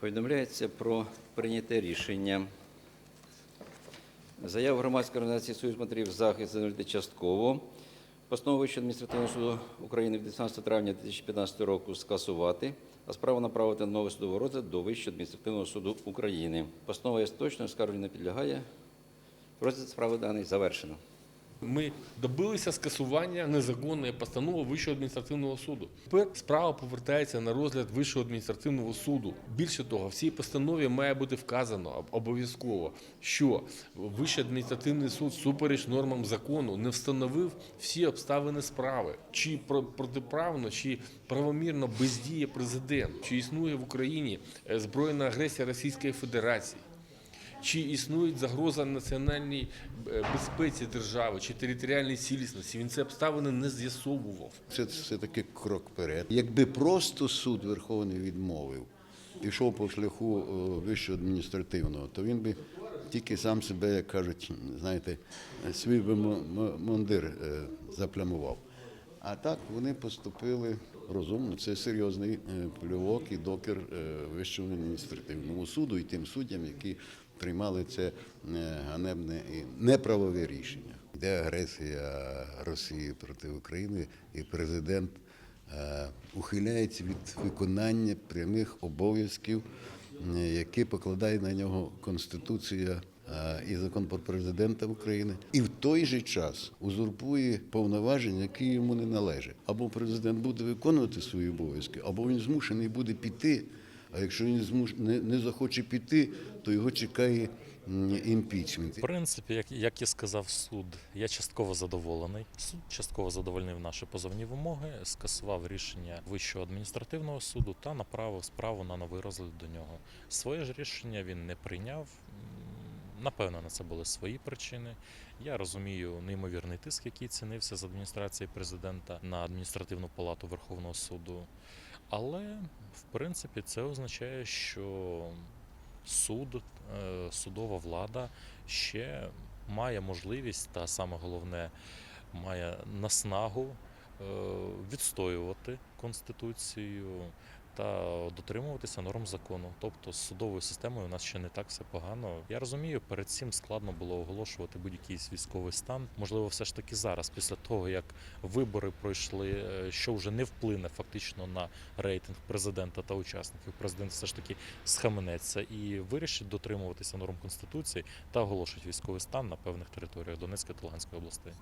Повідомляється про прийняте рішення. Заяву громадської організації Союз матерів захист задовольнити частково. Постанову Вищого адміністративного суду України від 19 травня 2015 року скасувати, а справу направити на новий судовий розгляд до Вищого адміністративного суду України. Постанова є точною, скарженню не підлягає. Розгляд справи даний завершено. Ми добилися скасування незаконної постанови Вищого адміністративного суду. Тепер справа повертається на розгляд Вищого адміністративного суду. Більше того, в цій постанові має бути вказано обов'язково, що Вищий адміністративний суд супереч нормам закону не встановив всі обставини справи, чи про- протиправно, чи правомірно бездіє президент, чи існує в Україні е, збройна агресія Російської Федерації. Чи існує загроза національній е, безпеці держави чи територіальній цілісності? Він це обставини не з'ясовував. Це все-таки крок вперед. Якби просто суд Верховний відмовив, пішов по шляху е, вищого адміністративного, то він би тільки сам себе, як кажуть, знаєте, свій би мундир е, заплямував. А так вони поступили розумно. Це серйозний е, плювок і докір е, Вищого адміністративному суду і тим суддям, які приймали це е, ганебне і неправове рішення. Йде агресія Росії проти України, і президент ухиляється від виконання прямих обов'язків, які покладає на нього Конституція і закон про президента України, і в той же час узурпує повноваження, які йому не належать. Або президент буде виконувати свої обов'язки, або він змушений буде піти. А якщо він змуш... не, не захоче піти, то його чекає імпічмент. В принципі, як, як і сказав суд, я частково задоволений. Суд частково задовольнив наші позовні вимоги, скасував рішення Вищого адміністративного суду та направив справу на новий розгляд до нього. Своє ж рішення він не прийняв. Напевно, на це були свої причини. Я розумію неймовірний тиск, який цінився з адміністрації президента на адміністративну палату Верховного суду. Але в принципі це означає, що суд, е, судова влада ще має можливість, та саме головне, має наснагу е, відстоювати конституцію та дотримуватися норм закону. Тобто з судовою системою у нас ще не так все погано. Я розумію, перед цим складно було оголошувати будь-який військовий стан. Можливо, все ж таки зараз, після того як вибори пройшли, е, що вже не вплине фактично на рейтинг президента та учасників. Президент все ж таки схаменеться і вирішить дотримуватися норм конституції та оголошить військовий стан на певних територіях Донецької та Луганської областей.